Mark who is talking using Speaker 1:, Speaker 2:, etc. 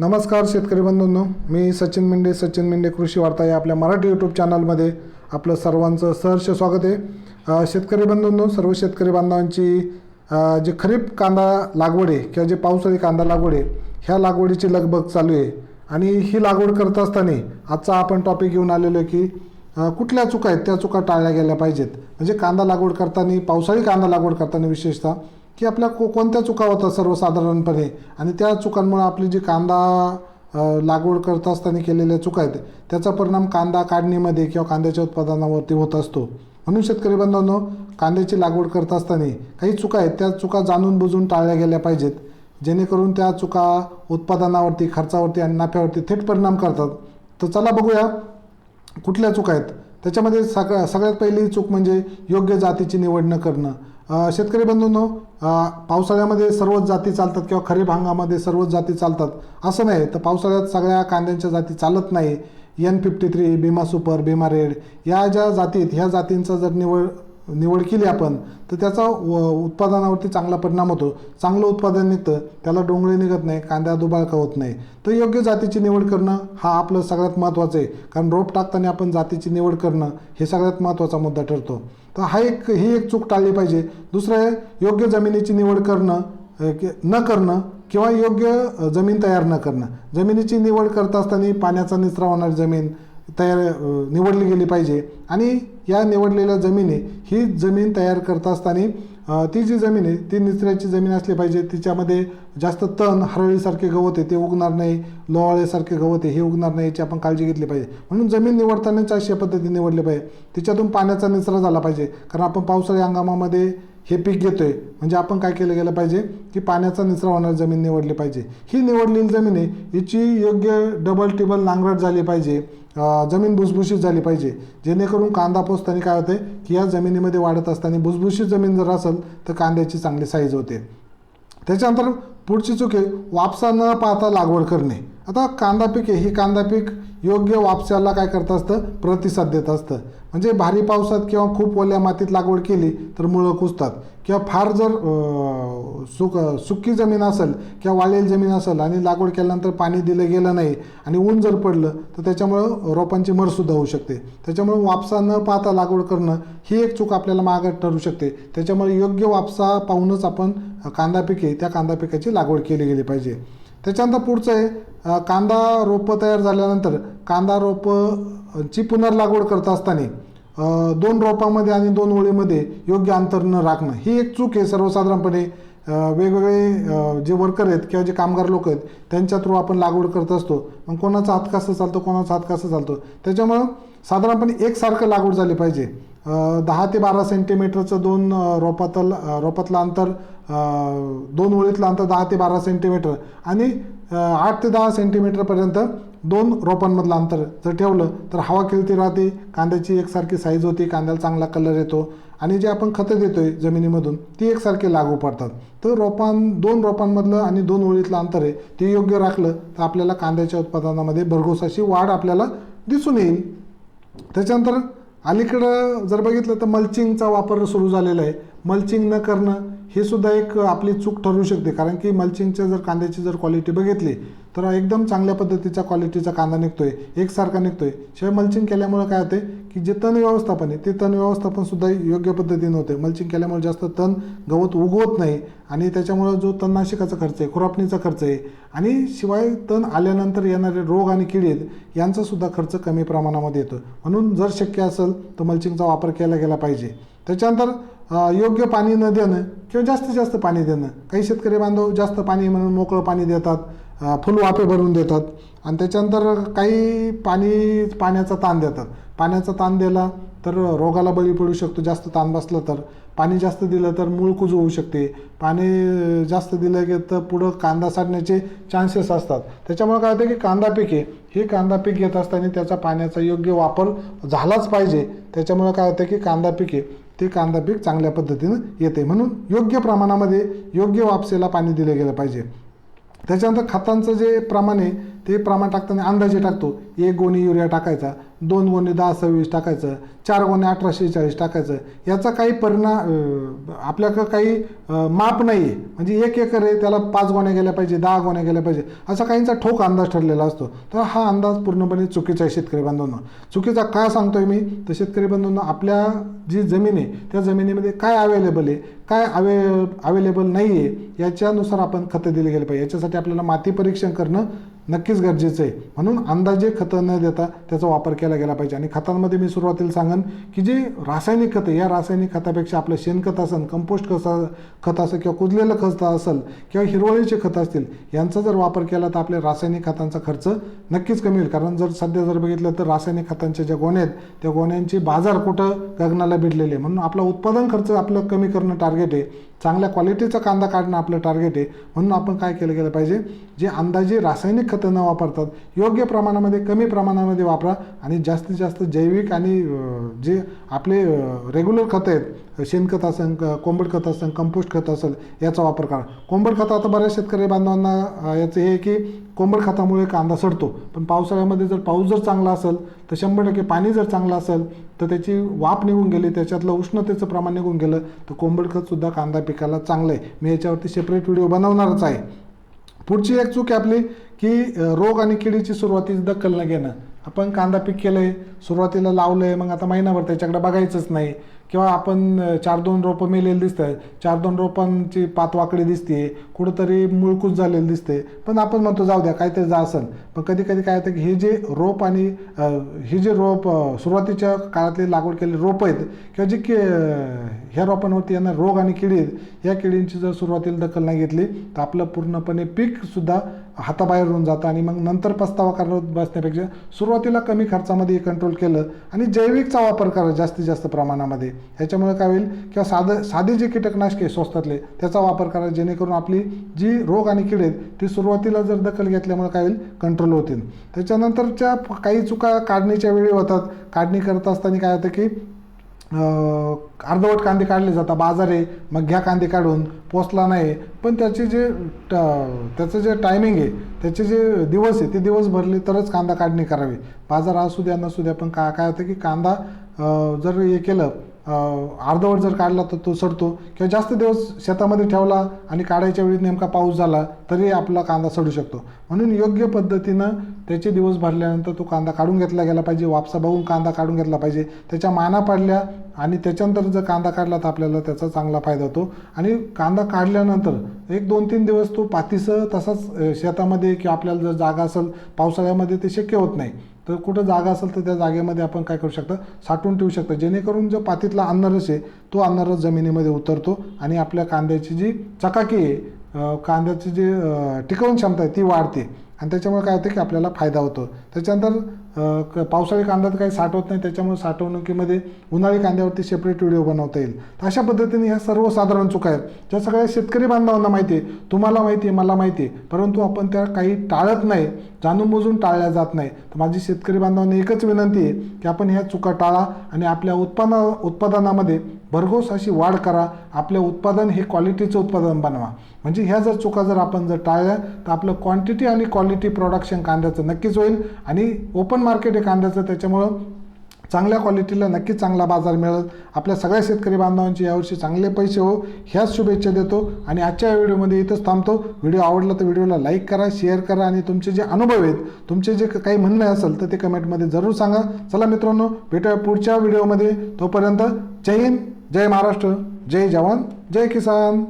Speaker 1: नमस्कार शेतकरी बंधूंनो मी सचिन मेंढे सचिन मेंढे कृषी वार्ता या आपल्या मराठी यूट्यूब चॅनलमध्ये आपलं सर्वांचं सहर्ष स्वागत आहे. शेतकरी बंधूंनो सर्व शेतकरी बांधवांची जी जे खरीप कांदा लागवड आहे किंवा जे पावसाळी कांदा लागवड आहे ह्या लागवडीची लगबग चालू आहे. आणि ही लागवड करत असताना आजचा आपण टॉपिक घेऊन आलेलो आहे की कुठल्या चुका आहेत त्या चुका टाळल्या गेल्या पाहिजेत. म्हणजे कांदा लागवड करताना पावसाळी कांदा लागवड करताना विशेषतः की आपल्या को कोणत्या चुका होतात सर्वसाधारणपणे? आणि त्या चुकांमुळे आपली जी कांदा लागवड करत असताना केलेल्या चुका आहेत त्याचा परिणाम कांदा काढणीमध्ये किंवा कांद्याच्या उत्पादनावरती होत असतो. म्हणून शेतकरी बांधवांनो कांद्याची लागवड करत असताना काही चुका आहेत त्या चुका जाणून बुजून टाळल्या गेल्या पाहिजेत. जेणेकरून त्या चुका उत्पादनावरती खर्चावरती आणि नफ्यावरती थेट परिणाम करतात. तर चला बघूया कुठल्या चुका आहेत. त्याच्यामध्ये सग सगळ्यात पहिली चूक म्हणजे योग्य जातीची निवड न करणं. शेतकरी बंधूंनो पावसाळ्यामध्ये सर्वच जाती चालतात किंवा खरीप हंगामामध्ये सर्वच जाती चालतात. असं नाही तर पावसाळ्यात सगळ्या कांद्यांच्या जाती चालत नाही. N fifty three Bhima super Bhima red या ज्या जाती आहेत ह्या जातींचा जर निवड निवड केली आपण तर त्याचा व- उत्पादनावरती चांगला परिणाम होतो. चांगलं उत्पादन निघतं त्याला डोंगळे निघत नाही कांदा दुबाळका होत नाही. तर योग्य जातीची निवड करणं हा आपलं सगळ्यात महत्त्वाचं आहे. कारण रोप टाकताना आपण जातीची निवड करणं हे सगळ्यात महत्त्वाचा मुद्दा ठरतो. तर हा एक ही एक चूक टाळली पाहिजे. दुसरं आहे योग्य जमिनीची निवड करणं न करणं किंवा योग्य जमीन तयार न करणं. जमिनीची निवड करत असताना पाण्याचा निचरा होणारी जमीन तयार निवडली गेली पाहिजे. आणि या निवडलेल्या जमिनी ही जमीन तयार करत असताना ती जी जमीन आहे ती निचऱ्याची जमीन असली पाहिजे. तिच्यामध्ये जास्त तण हरळीसारखे गवत आहे ते उगणार नाही. लोवाळेसारखे गवत आहे हे उगणार नाही याची आपण काळजी घेतली पाहिजे. म्हणून जमीन निवडतानाच अशा पद्धतीने निवडली पाहिजे. तिच्यातून पाण्याचा निचरा झाला पाहिजे. कारण आपण पावसाळी हंगामामध्ये हे पीक घेतोय. म्हणजे आपण काय केलं गेलं पाहिजे? की पाण्याचा निचरा होणारी जमीन निवडली पाहिजे. ही निवडलेली जमीन आहे हिची योग्य डबल टिबल नांगरट झाली पाहिजे जमीन भुसभुशीत झाली पाहिजे. जेणेकरून कांदा पोसताना काय होते की या जमिनीमध्ये वाढत असताना भुसभुशीत जमीन जर असेल तर कांद्याची चांगली साईज होते. त्याच्यानंतर पुढची चूक आहे वापसा न पाहता लागवड करणे. आता कांदा पीक आहे. ही कांदा पीक योग्य वापसाला काय करत असतं? प्रतिसाद देत असतं. म्हणजे भारी पावसात किंवा खूप ओल्या मातीत लागवड केली तर मुळं कुजतात. किंवा फार जर सुक सुकी जमीन असेल किंवा वाळलेली जमीन असेल आणि लागवड केल्यानंतर पाणी दिलं गेलं नाही आणि ऊन जर पडलं तर त्याच्यामुळं रोपांची मरसुद्धा होऊ शकते. त्याच्यामुळं वापसा न पाहता लागवड करणं ही एक चूक आपल्याला मागं ठरू शकते. त्याच्यामुळे योग्य वापसा पाहूनच आपण कांदा पिके त्या कांदा पिकाची लागवड केली गेली पाहिजे. त्याच्यानंतर पुढचं आहे कांदा रोपं तयार झाल्यानंतर कांदा रोपं ची पुनर्लागवड करत असताना दोन रोपामध्ये आणि दोन ओळीमध्ये योग्य अंतर न राखणं ही एक चूक आहे सर्वसाधारणपणे. वेगवेगळे जे वर्कर आहेत किंवा जे कामगार लोक आहेत त्यांच्या थ्रू आपण लागवड करत असतो. मग कोणाचा हात कसा चालतो कोणाचा हात कसा चालतो? त्याच्यामुळं साधारणपणे एकसारखं लागवड झाली पाहिजे. दहा ते बारा सेंटीमीटरचं दोन रोपातल रोपातलं अंतर दोन ओळीतलं अंतर दहा ते बारा सेंटीमीटर आणि आठ ते दहा सेंटीमीटरपर्यंत दोन रोपांमधलं अंतर जर ठेवलं तर हवा खेळती राहते कांद्याची एकसारखी साईज होती कांद्याला चांगला कलर येतो आणि जे आपण खतं देतोय जमिनीमधून ती एकसारखे लागू पडतात. तर रोपां दोन रोपांमधलं आणि दोन ओळीतलं अंतर आहे ते योग्य राखलं तर आपल्याला कांद्याच्या उत्पादनामध्ये भरघोस अशी वाढ आपल्याला दिसून येईल. त्याच्यानंतर अलीकडं जर बघितलं तर मल्चिंगचा वापर सुरू झालेला आहे. मल्चिंग न करणं हे सुद्धा एक आपली चूक ठरू शकते. कारण की मल्चिंगच्या जर कांद्याची जर क्वालिटी बघितली तर एकदम चांगल्या पद्धतीचा क्वालिटीचा कांदा निघतो आहे एकसारखा निघतो आहे शिवाय मल्चिंग केल्यामुळे काय होते की जे तण व्यवस्थापन आहे ते तण व्यवस्थापन सुद्धा योग्य पद्धतीने होते मल्चिंग केल्यामुळे जास्त तण गवत उगवत नाही आणि त्याच्यामुळं जो तणनाशकाचा खर्च आहे खुरापणीचा खर्च आहे आणि शिवाय तण आल्यानंतर येणारे रोग आणि किडे यांचासुद्धा यांचा सुद्धा खर्च कमी प्रमाणामध्ये येतो म्हणून जर शक्य असेल तर मल्चिंगचा वापर केला गेला पाहिजे. त्याच्यानंतर योग्य पाणी न देणं किंवा जास्तीत जास्त पाणी देणं. काही शेतकरी बांधव जास्त पाणी म्हणून मोकळं पाणी देतात अ, फुलवाफे भरून देतात आणि त्याच्यानंतर काही पाणी पाण्याचा ताण देतात. पाण्याचा ताण दिला तर रोगाला बळी पडू शकतो जास्त ताण बसला तर. पाणी जास्त दिलं तर मूळ कुजू होऊ शकते. पाणी जास्त दिलं की तर पुढं कांदा साडण्याचे चान्सेस असतात. त्याच्यामुळे काय होतं की कांदा पिके हे कांदा पीक घेत असताना त्याचा पाण्याचा योग्य वापर झालाच पाहिजे. त्याच्यामुळे काय होतं की कांदा पिके ते कांदा पीक चांगल्या पद्धतीनं येते म्हणून योग्य प्रमाणामध्ये योग्य वापसेला पाणी दिलं गेलं पाहिजे. त्याच्यानंतर खतांचं जे प्रमाण आहे ते प्रमाण टाकताना अंदाजे टाकतो. एक गोणी युरिया टाकायचा दोन गोणी दहा सव्वीस टाकायचं चार गोणी अठराशे चाळीस टाकायचं. याचा काही परिणाम आपल्याकडं काही माप नाही आहे म्हणजे एक एकर आहे त्याला पाच गोण्या गेल्या पाहिजे दहा गोण्या गेल्या पाहिजे असा काहींचा ठोक अंदाज ठरलेला असतो. तर हा अंदाज पूर्णपणे चुकीचा आहे शेतकरी बांधवांना चुकीचा का सांगतोय मी? तर शेतकरी बांधवांना आपल्या जी जमीन आहे त्या जमिनीमध्ये काय अवेलेबल आहे काय अवे अवेलेबल नाही आहे याच्यानुसार आपण खतं दिली गेली पाहिजे. याच्यासाठी आपल्याला माती परीक्षण करणं नक्कीच गरजेचं आहे. म्हणून अंदाजे खतं न देता त्याचा वापर केला गेला पाहिजे. आणि खतांमध्ये मी सुरुवातीला सांगेन की जे रासायनिक खतं या रासायनिक खतापेक्षा आपलं शेणखत असेल कंपोस्ट खता खत असेल किंवा कुजलेलं खत असेल किंवा हिरवळीचे खतं असतील यांचा जर वापर केला तर आपल्या रासायनिक खतांचा खर्च नक्कीच कमी होईल. कारण जर सध्या जर बघितलं तर रासायनिक खतांच्या ज्या गोण्या आहेत त्या गोण्यांची बाजार कुठं गगनाला भिडलेले म्हणून आपला उत्पादन खर्च आपलं कमी करणं टार्गेट आहे. चांगल्या क्वालिटीचा कांदा काढणं आपलं टार्गेट आहे. म्हणून आपण काय केलं गेलं पाहिजे? जे अंदाजे रासायनिक खतं न वापरतात. योग्य प्रमाणामध्ये कमी प्रमाणामध्ये वापरा आणि जास्तीत जास्त जैविक आणि जे आपले रेग्युलर खतं आहेत शेणखत असेल कोंबड खत असेल कंपोस्ट खत असेल याचा वापर करा. कोंबड खत आता बऱ्याच शेतकरी बांधवांना याचं हे आहे की कोंबड खतामुळे कांदा सडतो. पण पावसाळ्यामध्ये जर पाऊस जर चांगला असेल तर शंभर टक्के पाणी जर चांगलं असेल तर त्याची वाफ निघून गेली त्याच्यातलं उष्णतेचं प्रमाण निघून गेलं तर कोंबड खतसुद्धा कांदा पिकाला चांगलं आहे. मी याच्यावरती सेपरेट व्हिडिओ बनवणारच आहे. पुढची एक चूक आहे आपली की रोग आणि किडीची सुरुवातीची दखल न घेणं. आपण कांदा पीक केलं आहे सुरुवातीला लावलं आहे मग आता महिनाभर त्याच्याकडे बघायचंच नाही. किंवा आपण चार दोन रोपं मेलेली दिसत आहेत चार दोन रोपांची पात वाकडी दिसते. कुठंतरी मुळकूच झालेली दिसते. पण आपण म्हणतो जाऊ द्या काहीतरी जा असेल पण कधी कधी काय होतं की हे जे रोप आणि हे जे रोप सुरुवातीच्या काळातले लागवड केलेले रोप आहेत किंवा जे की ह्या रोपांवरती यांना रोग आणि किडी आहेत या किडींची जर सुरुवातीला दखल नाही घेतली तर आपलं पूर्णपणे पीकसुद्धा हाताबाहेर होऊन जातं आणि मग नंतर पस्तावा करत बसण्यापेक्षा सुरुवातीला कमी खर्चामध्ये कंट्रोल केलं आणि जैविकचा वापर करा जास्तीत जास्त प्रमाणामध्ये. ह्याच्यामुळे काय होईल किंवा साधं साधे जे कीटकनाशके स्वस्तातले त्याचा वापर करा जेणेकरून आपली जी रोग आणि किडे आहेत ती सुरुवातीला जर दखल घेतल्यामुळे काय होईल? कंट्रोल होतील. त्याच्यानंतरच्या काही चुका काढणीच्या वेळी होतात. काढणी करत असताना काय होतं की अर्धवट कांदे काढले जातात बाजार आहे मग घ्या कांदे काढून पोचला नाही. पण त्याचे जे ट त्याचं जे टायमिंग आहे त्याचे जे दिवस आहे ते दिवस भरले तरच कांदा काढणी करावी. बाजार असू द्या नसू द्या पण का काय होतं की कांदा जर हे केलं अर्धवट जर काढला तर तो सडतो. किंवा जास्त दिवस शेतामध्ये ठेवला आणि काढायच्या वेळी नेमका पाऊस झाला तरी आपला कांदा सडू शकतो. म्हणून योग्य पद्धतीनं त्याचे दिवस भरल्यानंतर तो कांदा काढून घेतला गेला पाहिजे वापसा बघून कांदा काढून घेतला पाहिजे. त्याच्या माना पाडल्या आणि त्याच्यानंतर जर कांदा काढला तर आपल्याला त्याचा चांगला फायदा होतो. आणि कांदा काढल्यानंतर एक दोन तीन दिवस तो पातीसह तसाच शेतामध्ये किंवा आपल्याला जर जागा असेल पावसाळ्यामध्ये ते शक्य होत नाही. तर कुठं जागा असेल तर त्या जागेमध्ये आपण काय करू शकतो? साठवून ठेवू शकतो. जेणेकरून जो पातीतला अन्नरस आहे तो अन्नरस जमिनीमध्ये उतरतो आणि आपल्या कांद्याची जी चकाकी आहे कांद्याची जी टिकवून क्षमता आहे ती वाढते. आणि त्याच्यामुळे काय होतं की आपल्याला फायदा होतो. त्याच्यानंतर क- पावसाळी कांदा तर काही साठवत नाही त्याच्यामुळे साठवणुकीमध्ये उन्हाळी कांद्यावरती सेपरेट व्हिडिओ बनवता येईल. तर अशा पद्धतीने ह्या सर्वसाधारण चुका आहेत. ज्या सगळ्या शेतकरी बांधवांना माहिती आहे तुम्हाला माहिती आहे मला माहिती आहे परंतु आपण त्या काही टाळत नाही जाणून बुजून टाळल्या जात नाही. तर माझी शेतकरी बांधवांना एकच विनंती आहे की आपण ह्या चुका टाळा आणि आपल्या उत्पन्न उत्पादनामध्ये भरघोस अशी वाढ करा. आपलं उत्पादन हे क्वालिटीचं उत्पादन बनवा. म्हणजे ह्या जर चुका जर आपण जर टाळल्या तर आपलं क्वांटिटी आणि क्वालिटी प्रोडक्शन कांद्याचं नक्कीच होईल. आणि ओपन मार्केट आहे कांद्याचं त्याच्यामुळं चांगल्या क्वालिटीला नक्कीच चांगला बाजार मिळेल. आपल्या सगळ्या शेतकरी बांधवांची यावर्षी चांगले पैसे हो. ह्याच शुभेच्छा देतो. आणि आजच्या व्हिडिओमध्ये इथंच थांबतो. व्हिडिओ आवडला तर व्हिडिओला लाईक करा शेअर करा आणि तुमचे जे अनुभव आहेत तुमचे जे काही म्हणणं असेल तर ते कमेंटमध्ये जरूर सांगा. चला मित्रांनो भेटूया पुढच्या व्हिडिओमध्ये. तोपर्यंत जय हिंद. जय महाराष्ट्र जय जवान जय किसान.